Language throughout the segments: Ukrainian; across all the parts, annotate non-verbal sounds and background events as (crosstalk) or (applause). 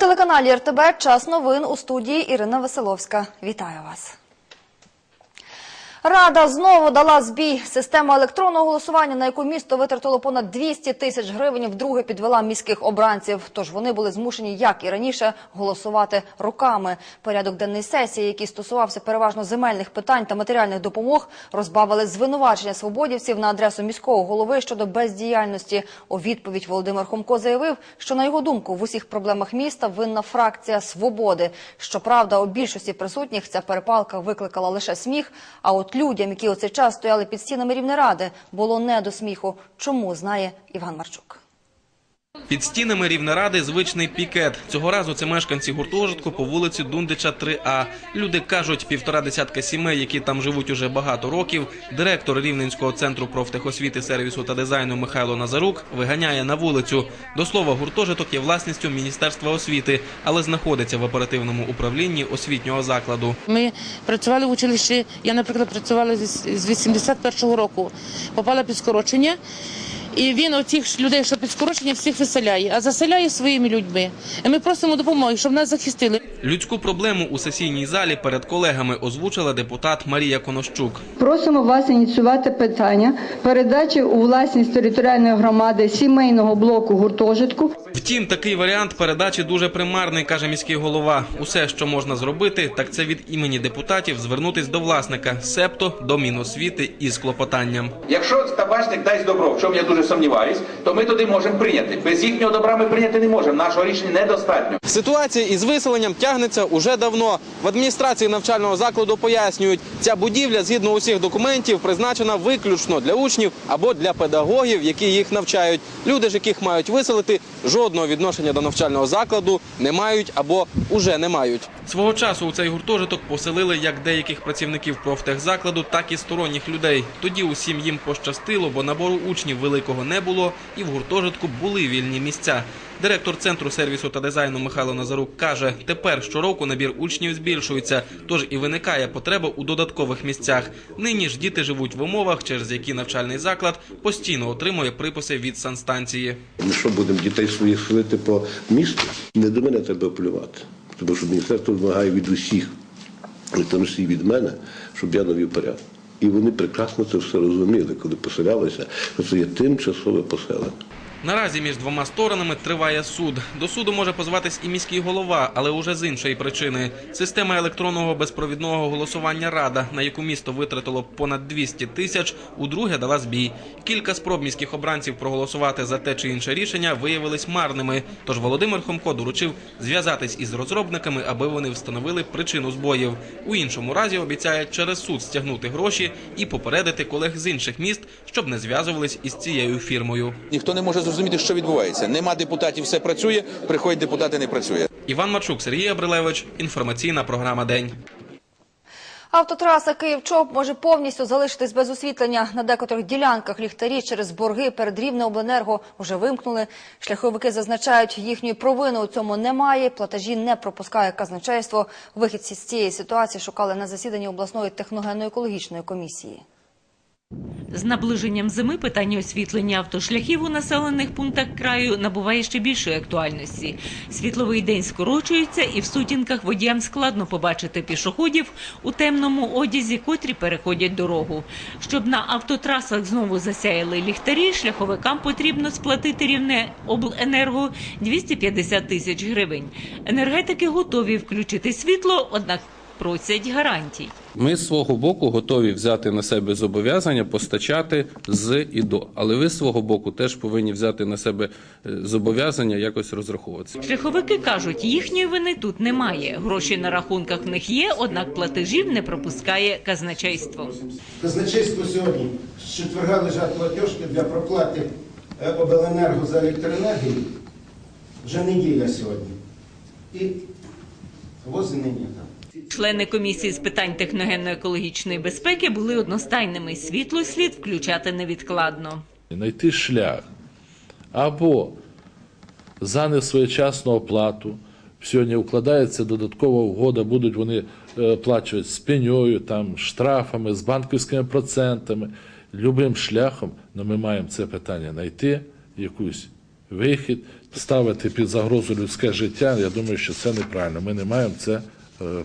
На телеканалі РТБ час новин у студії Ірина Веселовська. Вітаю вас. Рада знову дала збій. Система електронного голосування, на яку місто витратило понад 200 тисяч гривень, вдруге підвела міських обранців. Тож вони були змушені, як і раніше, голосувати руками. Порядок денний сесії, який стосувався переважно земельних питань та матеріальних допомог, розбавили звинувачення свободівців на адресу міського голови щодо бездіяльності. У відповідь Володимир Хомко заявив, що на його думку в усіх проблемах міста винна фракція свободи. Щоправда, у більшості присутніх ця перепалка викликала лише сміх. А от людям, які у цей час стояли під стінами Рівнеради, було не до сміху. Чому знає Іван Марчук. Під стінами Рівнеради звичний пікет. Цього разу це мешканці гуртожитку по вулиці Дундича 3А. Люди кажуть, півтора десятка сімей, які там живуть уже багато років. Директор Рівненського центру профтехосвіти, сервісу та дизайну Михайло Назарук виганяє на вулицю. До слова, гуртожиток є власністю Міністерства освіти, але знаходиться в оперативному управлінні освітнього закладу. Ми працювали в училищі. Я, наприклад, працювала з з 81-го року. Попала під скорочення. І він оцих людей, що під скорочення, всіх виселяє, а заселяє своїми людьми. І ми просимо допомоги, щоб нас захистили. Людську проблему у сесійній залі перед колегами озвучила депутат Марія Конощук. Просимо вас ініціювати питання передачі у власність територіальної громади сімейного блоку гуртожитку. Втім, такий варіант передачі дуже примарний, каже міський голова. Усе, що можна зробити, так це від імені депутатів звернутись до власника, септо до Міносвіти із клопотанням. Якщо табачник дасть добро, в чому я дуже сумніваюсь, то ми туди можемо прийняти. Без їхнього добра ми прийняти не можемо. Нашого рішення недостатньо. Ситуація із виселенням тягнеться уже давно. В адміністрації навчального закладу пояснюють, ця будівля згідно усіх документів призначена виключно для учнів або для педагогів, які їх навчають. Люди ж, яких мають виселити, жодного відношення до навчального закладу не мають або уже не мають. Свого часу у цей гуртожиток поселили як деяких працівників профтехзакладу, так і сторонніх людей. Тоді усім їм пощастило, бо набору учнів великого не було, і в гуртожитку були вільні місця. Директор центру сервісу та дизайну Михайло Назарук каже, тепер щороку набір учнів збільшується, тож і виникає потреба у додаткових місцях. Нині ж діти живуть в умовах, через які навчальний заклад постійно отримує приписи від санстанції. Ми що будемо дітей своїх селити по місту? Не до мене треба апелювати. Тому що міністерство вимагає від усіх, і тому числі від мене, щоб я навів порядок. І вони прекрасно це все розуміли, коли поселялися, що це є тимчасове поселення. Наразі між двома сторонами триває суд. До суду може позватись і міський голова, але уже з іншої причини. Система електронного безпровідного голосування Рада, на яку місто витратило понад 200 тисяч, удруге дала збій. Кілька спроб міських обранців проголосувати за те чи інше рішення виявились марними. Тож Володимир Хомко доручив зв'язатись із розробниками, аби вони встановили причину збоїв. У іншому разі обіцяє через суд стягнути гроші і попередити колег з інших міст, щоб не зв'язувались із цією фірмою. Ніхто не може зрозуміти, що відбувається. Нема депутатів, все працює. Приходять депутати, не працює. Іван Марчук, Сергій Абрилевич. Інформаційна програма День. Автотраса Київ-Чоп може повністю залишитись без освітлення. На декотрих ділянках ліхтарі через борги перед Рівнеобленерго вже вимкнули. Шляховики зазначають, їхньої провини у цьому немає. Платежі не пропускає казначейство. Вихідці з цієї ситуації шукали на засіданні обласної техногенно-екологічної комісії. З наближенням зими питання освітлення автошляхів у населених пунктах краю набуває ще більшої актуальності. Світловий день скорочується, і в сутінках водіям складно побачити пішоходів у темному одязі, котрі переходять дорогу. Щоб на автотрасах знову засяяли ліхтарі, шляховикам потрібно сплатити рівне обленерго 250 тисяч гривень. Енергетики готові включити світло, однак просять гарантій. Ми з свого боку готові взяти на себе зобов'язання постачати з і до. Але ви з свого боку теж повинні взяти на себе е, зобов'язання якось розраховуватися. Шляховики кажуть, їхньої вини тут немає. Гроші на рахунках в них є, однак платежів не пропускає казначейство. Казначейство сьогодні з четверга лежать платіжки для проплати е, обленерго за електроенергію. Вже неділя сьогодні. І вози нині там. Члени комісії з питань техногенно-екологічної безпеки були одностайними. Світло слід включати невідкладно. Знайти шлях або за несвоєчасну оплату. Сьогодні укладається додаткова угода, будуть вони е, плачувати з пеньою, там, штрафами, з банківськими процентами, любим шляхом, але ми маємо це питання знайти, якусь вихід, ставити під загрозу людське життя. Я думаю, що це неправильно. Ми не маємо це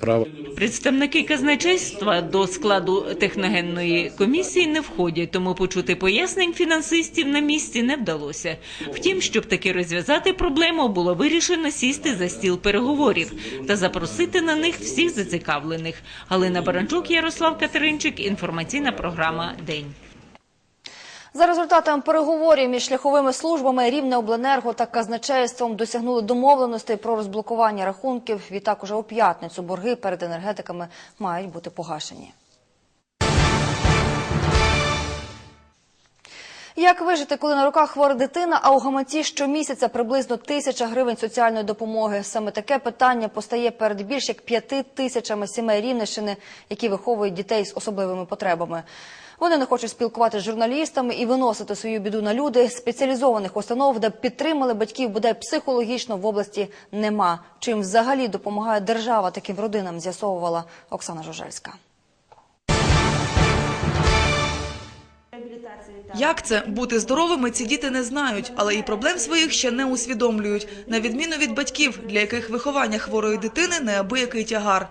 права. Представники казначейства до складу техногенної комісії не входять, тому почути пояснень фінансистів на місці не вдалося. Втім, щоб таки розв'язати проблему, було вирішено сісти за стіл переговорів та запросити на них всіх зацікавлених. Галина Баранчук, Ярослав Катеринчик, інформаційна програма День. За результатами переговорів між шляховими службами Рівнеобленерго та казначейством досягнули домовленостей про розблокування рахунків. Відтак уже у п'ятницю борги перед енергетиками мають бути погашені. Як вижити, коли на руках хвора дитина, а у гаманці щомісяця приблизно тисяча гривень соціальної допомоги? Саме таке питання постає перед більш як п'яти тисячами сімей Рівненщини, які виховують дітей з особливими потребами. Вони не хочуть спілкуватися з журналістами і виносити свою біду на люди. Спеціалізованих установ, де підтримали батьків, бодай психологічно в області нема. Чим взагалі допомагає держава таким родинам, з'ясовувала Оксана Жужельська. Як це бути здоровими, ці діти не знають, але і проблем своїх ще не усвідомлюють, на відміну від батьків, для яких виховання хворої дитини неабиякий тягар.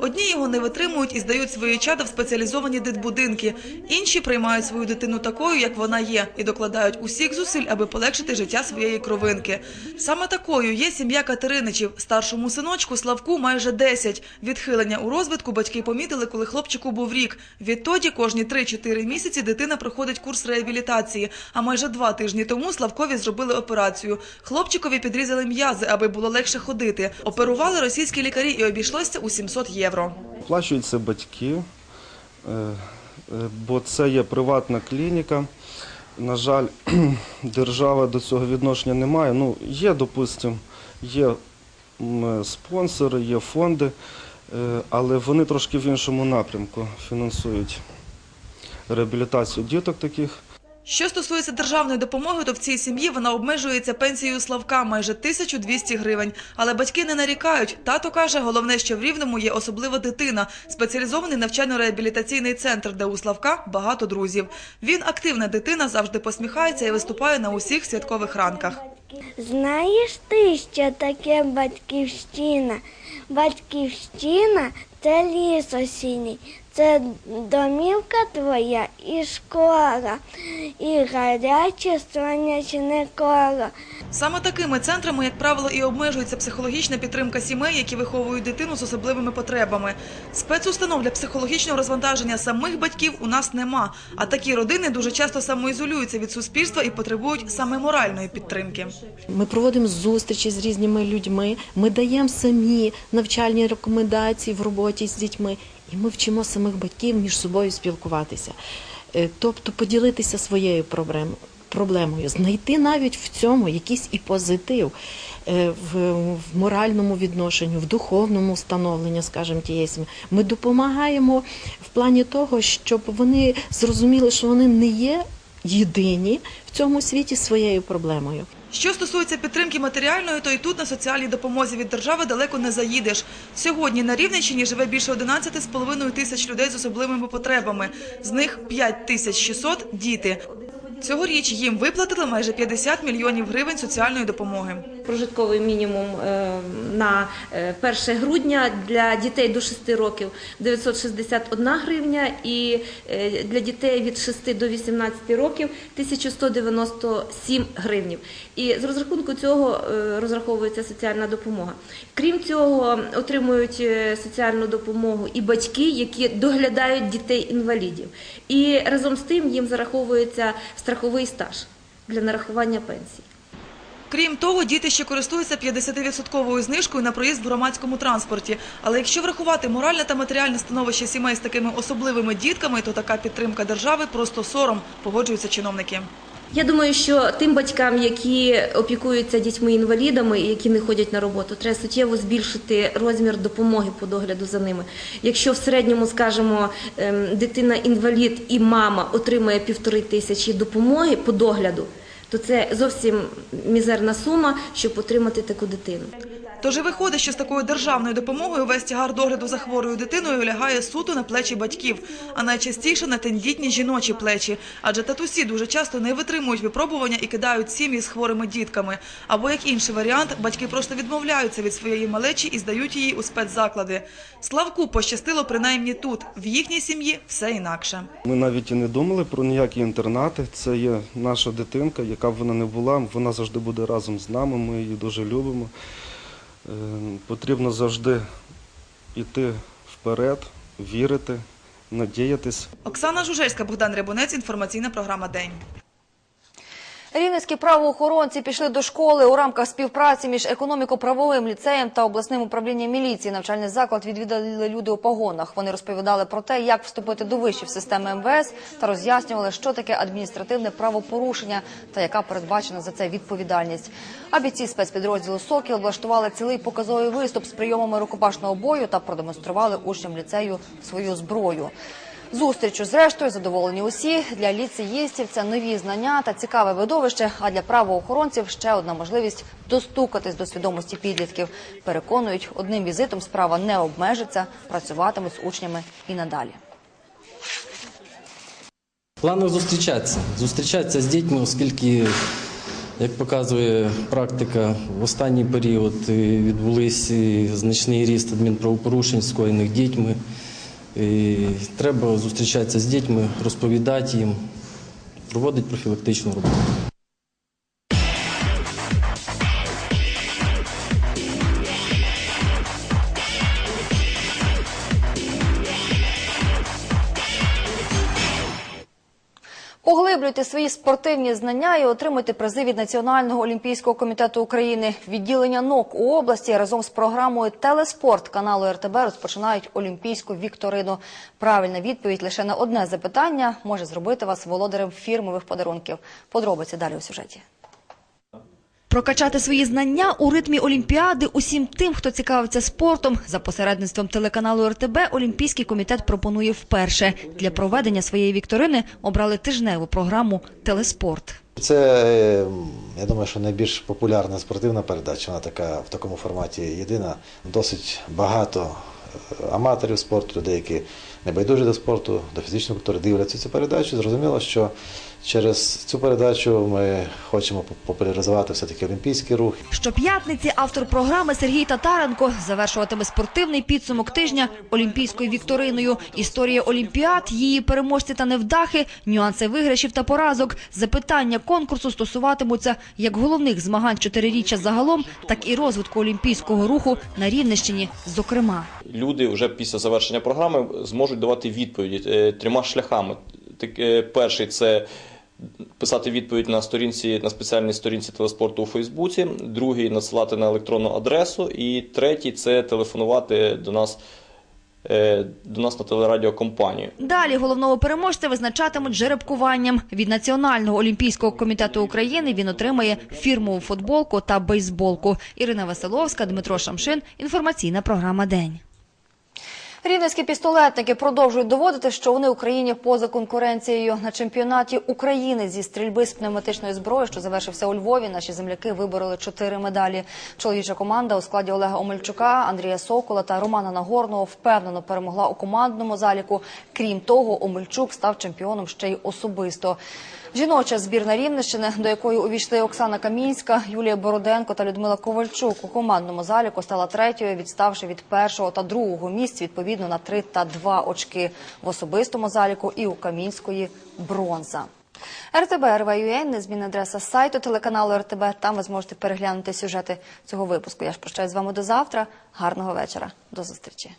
Одні його не витримують і здають свої чада в спеціалізовані дитбудинки. Інші приймають свою дитину такою, як вона є, і докладають усіх зусиль, аби полегшити життя своєї кровинки. Саме такою є сім'я Катериничів. Старшому синочку Славку майже 10. Відхилення у розвитку батьки помітили, коли хлопчику був рік. Відтоді кожні 3-4 місяці дитина проходить курс реабілітації. А майже два тижні тому Славкові зробили операцію. Хлопчикові підрізали м'язи, аби було легше ходити. Оперували російські лікарі і обійшлося у 700 євро. Плачують це батьки, е, е, бо це є приватна клініка. На жаль, (clears throat) держава до цього відношення не має. Ну, є, допустимо, є спонсори, є фонди, е, але вони трошки в іншому напрямку фінансують реабілітацію діток таких. Що стосується державної допомоги, то в цій сім'ї вона обмежується пенсією Славка майже 1200 гривень. Але батьки не нарікають. Тато каже, головне, що в Рівному є особлива дитина, спеціалізований навчально-реабілітаційний центр, де у Славка багато друзів. Він активна дитина, завжди посміхається і виступає на усіх святкових ранках. Знаєш ти, що таке батьківщина? Батьківщина це ліс осінній, це домівка твоя і школа, і гаряче сонячне коло. Саме такими центрами, як правило, і обмежується психологічна підтримка сімей, які виховують дитину з особливими потребами. Спецустанов для психологічного розвантаження самих батьків у нас нема. А такі родини дуже часто самоізолюються від суспільства і потребують саме моральної підтримки. Ми проводимо зустрічі з різними людьми. Ми даємо самі навчальні рекомендації в роботі з дітьми, і ми вчимо самих батьків між собою спілкуватися, Е, тобто поділитися своєю проблем- проблемою, знайти навіть в цьому якийсь і позитив е, в, моральному відношенню, в духовному становленні, скажімо, тієї сім'ї. Ми допомагаємо в плані того, щоб вони зрозуміли, що вони не є єдині в цьому світі своєю проблемою. Що стосується підтримки матеріальної, то і тут на соціальній допомозі від держави далеко не заїдеш. Сьогодні на Рівненщині живе більше 11,5 тисяч людей з особливими потребами. З них 5 тисяч 600 – діти. Цьогоріч їм виплатили майже 50 мільйонів гривень соціальної допомоги. Прожитковий мінімум е, на е, 1 грудня для дітей до 6 років 961 гривня і е, для дітей від 6 до 18 років 1197 гривнів. І з розрахунку цього е, розраховується соціальна допомога. Крім цього, отримують е, соціальну допомогу і батьки, які доглядають дітей-інвалідів. І разом з тим їм зараховується страховий стаж для нарахування пенсії. Крім того, діти ще користуються 50% знижкою на проїзд в громадському транспорті. Але якщо врахувати моральне та матеріальне становище сімей з такими особливими дітками, то така підтримка держави просто сором, погоджуються чиновники. Я думаю, що тим батькам, які опікуються дітьми-інвалідами і які не ходять на роботу, треба суттєво збільшити розмір допомоги по догляду за ними. Якщо в середньому, скажімо, ем, дитина-інвалід і мама отримує півтори тисячі допомоги по догляду, то це зовсім мізерна сума, щоб отримати таку дитину. Тож виходить, що з такою державною допомогою весь тягар догляду за хворою дитиною лягає суто на плечі батьків, а найчастіше на тендітні жіночі плечі. Адже татусі дуже часто не витримують випробування і кидають сім'ї з хворими дітками. Або як інший варіант, батьки просто відмовляються від своєї малечі і здають її у спецзаклади. Славку пощастило принаймні тут. В їхній сім'ї все інакше. Ми навіть і не думали про ніякі інтернати. Це є наша дитинка, яка б вона не була, вона завжди буде разом з нами. Ми її дуже любимо. Е, Потрібно завжди йти вперед, вірити, надіятись. Оксана Жужельська, Богдан Рибунець. інформаційна програма День. Рівненські правоохоронці пішли до школи у рамках співпраці між економіко-правовим ліцеєм та обласним управлінням міліції. Навчальний заклад відвідали люди у погонах. Вони розповідали про те, як вступити до вишів системи МВС та роз'яснювали, що таке адміністративне правопорушення та яка передбачена за це відповідальність. А бійці спецпідрозділу Сокіл влаштували цілий показовий виступ з прийомами рукопашного бою та продемонстрували учням ліцею свою зброю. Зустрічу зрештою задоволені усі. Для ліцеїстів це нові знання та цікаве видовище. А для правоохоронців ще одна можливість достукатись до свідомості підлітків. Переконують, одним візитом справа не обмежиться, працюватимуть з учнями і надалі. Плани зустрічатися. Зустрічатися з дітьми, оскільки, як показує практика, в останній період відбулись значний ріст адмінправопорушень, скоєних дітьми. Треба зустрічатися з дітьми, розповідати їм, проводити профілактичну роботу. Поглиблюйте свої спортивні знання і отримуйте призи від Національного олімпійського комітету України. Відділення НОК у області разом з програмою Телеспорт каналу РТБ розпочинають олімпійську вікторину. Правильна відповідь лише на одне запитання може зробити вас володарем фірмових подарунків. Подробиці далі у сюжеті. Прокачати свої знання у ритмі Олімпіади усім тим, хто цікавиться спортом. За посередництвом телеканалу РТБ Олімпійський комітет пропонує вперше. Для проведення своєї вікторини обрали тижневу програму Телеспорт. Це, е, я думаю, що найбільш популярна спортивна передача. Вона така в такому форматі єдина. Досить багато е, аматорів спорту, людей, які не байдужі до спорту, до фізичної культури, дивляться цю передачу. Зрозуміло, що через цю передачу ми хочемо популяризувати все-таки олімпійський рух. Щоп'ятниці автор програми Сергій Татаренко завершуватиме спортивний підсумок тижня олімпійською вікториною. Історія олімпіад, її переможці та невдахи, нюанси виграшів та поразок. Запитання конкурсу стосуватимуться як головних змагань чотириріччя загалом, так і розвитку олімпійського руху на Рівненщині, зокрема. люди вже після завершення програми зможуть давати відповіді е, трьома шляхами. Так, е, Перший це писати відповідь на сторінці на спеціальній сторінці телеспорту у Фейсбуці, другий надсилати на електронну адресу, і третій це телефонувати до нас. е, До нас на телерадіокомпанію. Далі головного переможця визначатимуть жеребкуванням. Від Національного олімпійського комітету України він отримає фірмову футболку та бейсболку. Ірина Василовська, Дмитро Шамшин. Інформаційна програма День. Рівненські пістолетники продовжують доводити, що вони Україні поза конкуренцією на чемпіонаті України зі стрільби з пневматичної зброї, що завершився у Львові. Наші земляки вибороли чотири медалі. Чоловіча команда у складі Олега Омельчука, Андрія Сокола та Романа Нагорного впевнено перемогла у командному заліку. Крім того, Омельчук став чемпіоном ще й особисто. Жіноча збірна Рівненщини, до якої увійшли Оксана Камінська, Юлія Бороденко та Людмила Ковальчук, у командному заліку стала третьою, відставши від першого та другого місць відповідно на три та два очки в особистому заліку і у Камінської бронза. РТБ РВЮН, незмінна адреса сайту телеканалу РТБ. Там ви зможете переглянути сюжети цього випуску. Я ж прощаюсь з вами до завтра. Гарного вечора. До зустрічі.